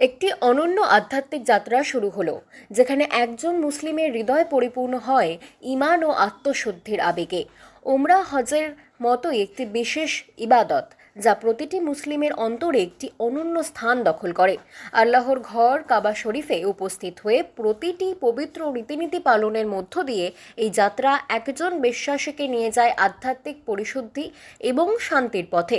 একটি অনন্য আধ্যাত্মিক যাত্রা শুরু হলো, যেখানে একজন মুসলিমের হৃদয় পরিপূর্ণ হয় ঈমান ও আত্মশুদ্ধির আবেগে। ওমরা হজের মতোই একটি বিশেষ ইবাদত, যা প্রতিটি মুসলিমের অন্তরে একটি অনন্য স্থান দখল করে। আল্লাহর ঘর কাবা শরীফে উপস্থিত হয়ে প্রতিটি পবিত্র রীতিনীতি পালনের মধ্য দিয়ে এই যাত্রা একজন বিশ্বাসীকে নিয়ে যায় আধ্যাত্মিক পরিশুদ্ধি এবং শান্তির পথে।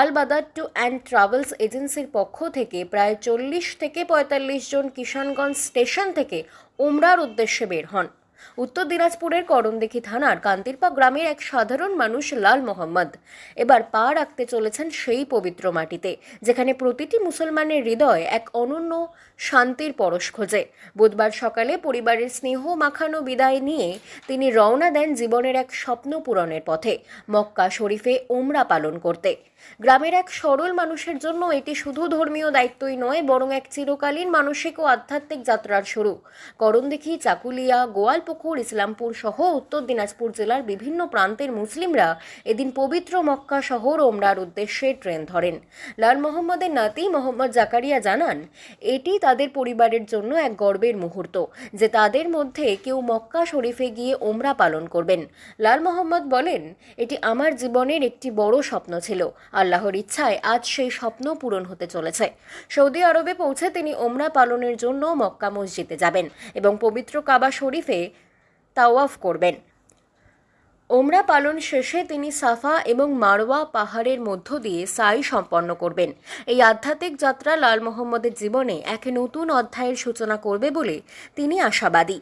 আল টু অ্যান্ড ট্রাভেলস এজেন্সির পক্ষ থেকে প্রায় চল্লিশ থেকে পঁয়তাল্লিশ জন কিষানগঞ্জ স্টেশন থেকে উমরার উদ্দেশ্যে বের হন। উত্তর দিনাজপুরের করণদিঘি থানার কান্তিরপা গ্রামের এক সাধারণ মানুষ লাল মোহাম্মদ। এবার পা রাখতে চলেছেন সেই পবিত্র মাটিতে, যেখানে প্রতিটি মুসলমানের হৃদয় এক অনন্য শান্তির পরশ খোঁজে। বুধবার সকালে পরিবারের স্নেহ, মাখানো বিদায় নিয়ে তিনি রওনা দেন জীবনের এক স্বপ্ন পূরণের পথে, মক্কা শরীফে ওমরা পালন করতে। গ্রামের এক সরল মানুষের জন্য এটি শুধু ধর্মীয় দায়িত্বই নয়, বরং এক চিরকালীন মানসিক ও আধ্যাত্মিক যাত্রার শুরু করণদিঘি, চাকুলিয়া, গোয়ালপুকুর, ইসলামপুর সহ উত্তর দিনাজপুর জেলার বিভিন্ন প্রান্তের মুসলিমরা এদিন পবিত্র মক্কা শহর ওমরার উদ্দেশ্যে ট্রেন ধরেন। লাল মোহাম্মদের নাতি মোহাম্মদ জাকারিয়া জানান, এটি তাদের পরিবারের জন্য এক গর্বের মুহূর্ত, যে তাদের মধ্যে কেউ মক্কা শরীফে গিয়ে ওমরা পালন করবেন। লাল মোহাম্মদ বলেন, এটি আমার জীবনের একটি বড় স্বপ্ন ছিল। আল্লাহর ইচ্ছায় আজ সেই স্বপ্ন পূরণ হতে চলেছে। সৌদি আরবে পৌঁছে তিনি ওমরা পালনের জন্য মক্কা মসজিদে যাবেন এবং পবিত্র কাবা শরীফে তাওয়াফ করবেন। ওমরা পালন শেষে তিনি সাফা এবং মারওয়া পাহাড়ের মধ্য দিয়ে সাই সম্পন্ন করবেন। এই আধ্যাত্মিক যাত্রা লাল মোহাম্মদের জীবনে এক নতুন অধ্যায়ের সূচনা করবে বলে তিনি আশাবাদী।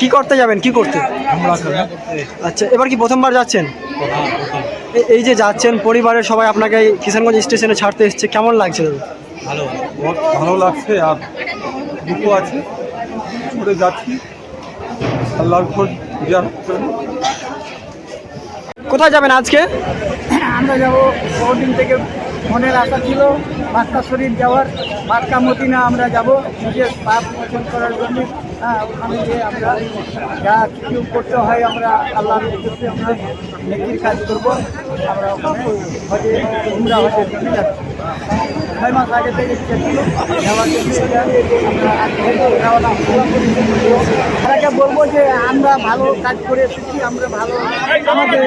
কি করতে যাবেন? কি করতে? আচ্ছা এবার কি প্রথমবার যাচ্ছেন? এই যে যাচ্ছেন পরিবারের সবাই আপনাকে কিষানগঞ্জ স্টেশনে ছাড়তে এসছে কেমন লাগছে? ভালো ভালো লাগছে আর দুটো আছে যাচ্ছি। কোথায় যাবেন আজকে? আমরা যাব থেকে মনের আশা ছিল মাক্কা শরীর যাওয়ার মাক্কা মদিনা আমরা যাব, নিজের পাপ মোচন করার জন্য। হ্যাঁ ওখানে গিয়ে আমরা যা কিছু করতে হয় আমরা আল্লাহর আমরা নেকির কাজ করব। আমরা ওখানে হজে হজের জন্য যাচ্ছি। ছয় মাস আগে থেকে ছিল থেকে বলব যে আমরা ভালো কাজ করে এসেছি আমরা ভালো আমাদের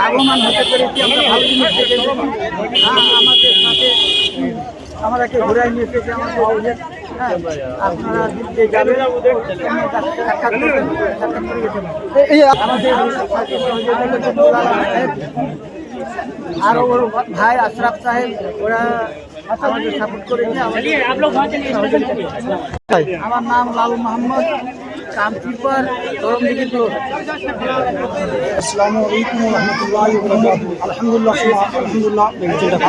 লাভবান হতে পেরেছি আমরা ভালো জিনিস এসেছি হ্যাঁ, আমাদের সাথে আমাদেরকে ঘুরাই নিয়ে এসেছে আমাদের হ্যাঁ, আপনারা করে গেছেন। আমাদের আরো ওর ভাই আশরাফ সাহেব ওরা আমাদের সাপোর্ট করেছে আমাদের সহযোগিতা করেছে। আমার নাম লাল মোহাম্মদ কামকিপার গরম দিঘি ক্লোজ अल्हम्दुलिल्लाह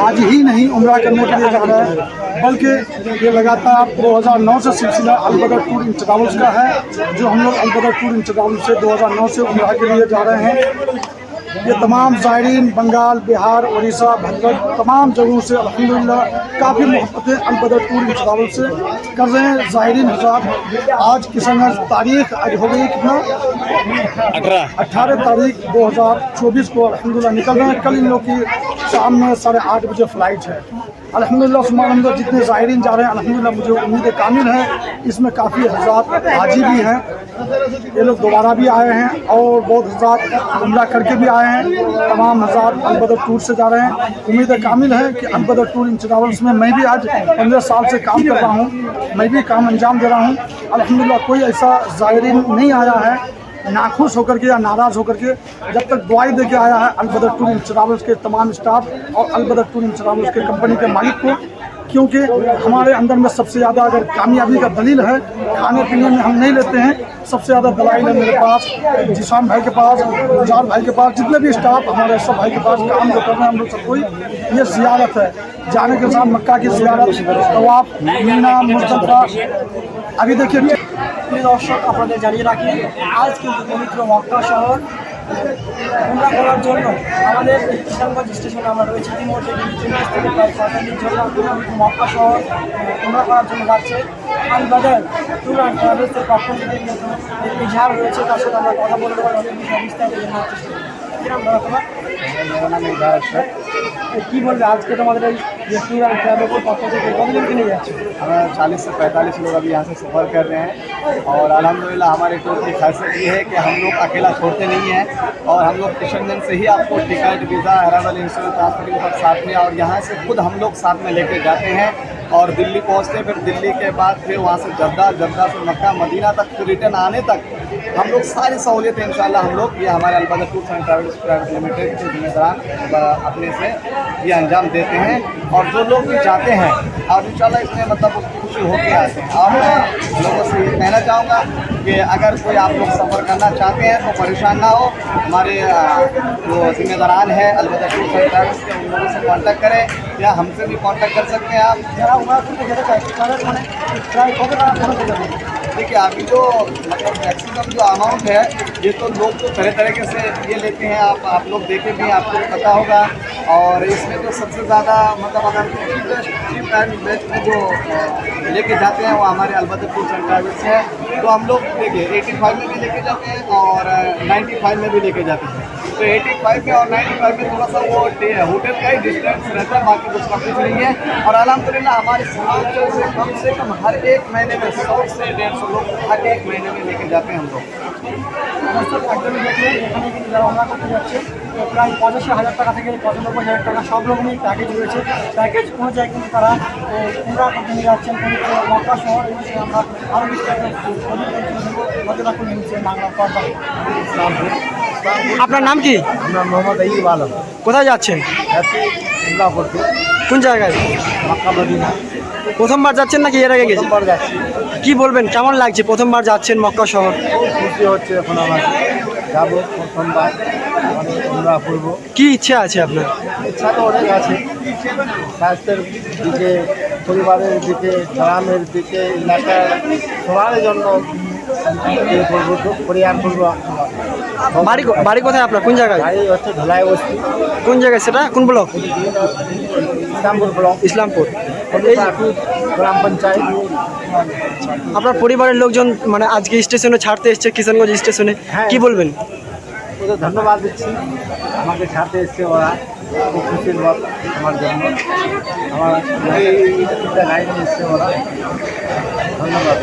आज ही नहीं उम्र करने के लिए जा रहे हैं बल्कि ये लगातार 2009 से सिलसिला अलबदर टूर इन ट्रैवल्स का है जो हम लोग अलबदर टूर इन ट्रैवल्स से 2009 से उम्र के लिए जा रहे हैं ये तमाम ज़ायरीन बंगाल बिहार उड़ीसा भद्रक तमाम जगहों से अलहमदिल्ला काफ़ी मोहब्बतें अलबदर टूर से कर रहे हैं ज़ायरीन हजरात आज किसान तारीख आज हो गई कितना? अठारह। तारीख 2024 को अलहमदिल्ला निकल रहे हैं। कल इन लोग की शाम में साढ़े आठ बजे फ़्लाइट है। अल्हम्दुलिल्लाह सुबह जितने ज़ायरीन जा रहे हैं अलहमदिल्ला मुझे उम्मीद कामिल है। इसमें काफ़ी हजरात हाजी भी हैं। ये लोग दोबारा भी आए हैं और बहुत हजरात उम्र करके भी आए हैं। तमाम हजरात अलबदर टूर से जा रहे हैं। उम्मीद कामिल है कि अलबदर टूर इन ट्रैवल्स में मैं भी आज पंद्रह साल से काम कर रहा हूँ। मैं भी काम अंजाम दे रहा हूँ। अल्हम्दुलिल्लाह, कोई ऐसा ज़ायरीन नहीं आया है नाखुश होकर के या नाराज़ होकर के जब तक दुआई दे के आया है अलबदर टूर ट्रावल्स के तमाम स्टाफ और अलबदर टूर ट्रावल्स के कंपनी के मालिक को क्योंकि हमारे अंदर में सबसे ज़्यादा अगर कामयाबी का दलील है खाने पीने में हम नहीं लेते हैं सबसे ज़्यादा दलाइल है मेरे पास जिसाम भाई के पास गुजार भाई के पास जितने भी स्टाफ हमारे सब भाई के पास काम जो कर रहे हैं हम लोग सब कोई ये जियारत है जाने के साथ मक्का की जियारत तवाफ मीना मुस्तफा अभी देखिए প্রিয় দর্শক আপনাদের জানিয়ে রাখি আজ কিন্তু পবিত্র মক্কা শহর উমরা করার জন্য আমাদের এই কিষানগঞ্জ স্টেশনে আমরা রয়েছি। ইতিমধ্যে চল্লিশ থেকে প্রায় পঁয়তাল্লিশ জন মক্কা শহর উমরা করার জন্য যাচ্ছে। আলবাদার ট্যুর অ্যান্ড ট্রাভেলসের পক্ষ থেকে একটি ঝাড় রয়েছে তার সাথে আমরা কথা বলতে পারি অনেক বিষয় বিস্তারিত জানার চেষ্টা করি কিরাম দাদা তোমার? কি বলবে আজকে তোমাদের এই रेस्टोरेंट है पक्का से के लिए चालीस से पैंतालीस लोग अभी यहाँ से सफ़र कर रहे हैं और अलहमदिल्ला हमारे टूर की खासियत ये है कि हम लोग अकेला छोड़ते नहीं हैं और हम लोग किशनगंज से ही आपको ticket, visa arrival insurance transporting सब साथ में और यहाँ से खुद हम लोग साथ में लेके जाते हैं। और दिल्ली पहुँचते फिर दिल्ली के बाद फिर वहाँ से जद्दा जद्दा से मक्का, मदीना तक फिर रिटर्न आने तक हम लोग सारी सहूलियतें इंशाल्लाह हम लोग। ये हमारे अलबदा tours and travels private limited के जिम्मेदार अपने से ये अंजाम देते हैं। और जो लोग भी जाते हैं और इंशाल्लाह इसमें मतलब खुशी होके आते हैं। और मैं लोगों से ये कहना चाहूँगा कि अगर कोई आप लोग सफ़र करना चाहते हैं तो परेशान ना हो। हमारे जो जिम्मेदारान हैं अलबदा टूर्स एंड ट्रैवल्स के हमसे कांटेक्ट करें या हमसे भी कांटेक्ट कर सकते हैं आप। देखिए अभी जो मतलब मैक्सिमम जो अमाउंट है ये तो लोग तो तरह तरीके से ये लेते हैं आप आप लोग देखे भी आपको पता होगा। और इसमें तो सबसे ज़्यादा मतलब अगर चीपेस्ट चीप एंड बेस्ट में जो अ, लेके जाते हैं वो हमारे अलबत्त टूर्स एंड ट्रैवल्स है तो हम लोग देखिए एटी फाइव में भी लेके जाते हैं और नाइन्टी फाइव में भी लेके जाते हैं तो एटी फाइव में और नाइन्टी फाइव में थोड़ा सा वो डे- होटल का ही डिस्टेंस रहता है बाकी कुछ कुछ नहीं है और अलहमदिल्ला हमारे समाज से कम से कम हर एक महीने में सौ से डेढ़ सौ लोग हर एक महीने में लेके जाते हैं हम लोग দর্শক একদমই দেখলেন এখানে কিন্তু যারা উমরা করতে যাচ্ছে তো প্রায় পঁচাশি হাজার টাকা থেকে পঁচানব্বই হাজার টাকা সব রকমই প্যাকেজ রয়েছে প্যাকেজ অনুযায়ী কিন্তু তারা ও, উমরা করতে নিয়ে যাচ্ছেন পবিত্র মক্কা শহর এই আমরা আরও বিস্তারিত নিচ্ছে বাংলা আপনার নাম কি? আমরা মোহাম্মদ আইব আলম। কোথায় যাচ্ছেন? কোন জায়গায়? Mecca Medina. প্রথমবার যাচ্ছেন নাকি এর আগে গেছেন? কি বলবেন কেমন লাগছে প্রথমবার যাচ্ছেন মক্কা শহর? খুশি হচ্ছে এখন আমার। যাব প্রথমবার। আমি উমরা করব কি ইচ্ছে আছে আপনার? ইচ্ছা তো অনেক আছে। স্বাস্থ্যের দিকে পরিবারের দিকে গ্রামের দিকে এলাকার সবার জন্য করব বাড়ি বাড়ি কোথায় আপনার? কোন জায়গায়? গাড়ি হচ্ছে ধলাই বস্তি। কোন জায়গায় সেটা? কোন ব্লক? ইসলামপুর ব্লক। ইসলামপুর। এই গ্রাম পঞ্চায়েত। আপনার পরিবারের লোকজন মানে আজকে স্টেশনে ছাড়তে এসছে কিষানগঞ্জ স্টেশনে হ্যাঁ। কি বলবেন? ওদের ধন্যবাদ দিচ্ছি। আমাকে ছাড়তে এসছে ওরা। খুব খুশির আমার জন্য। আমার গাড়ি এসছে ওরা। ধন্যবাদ।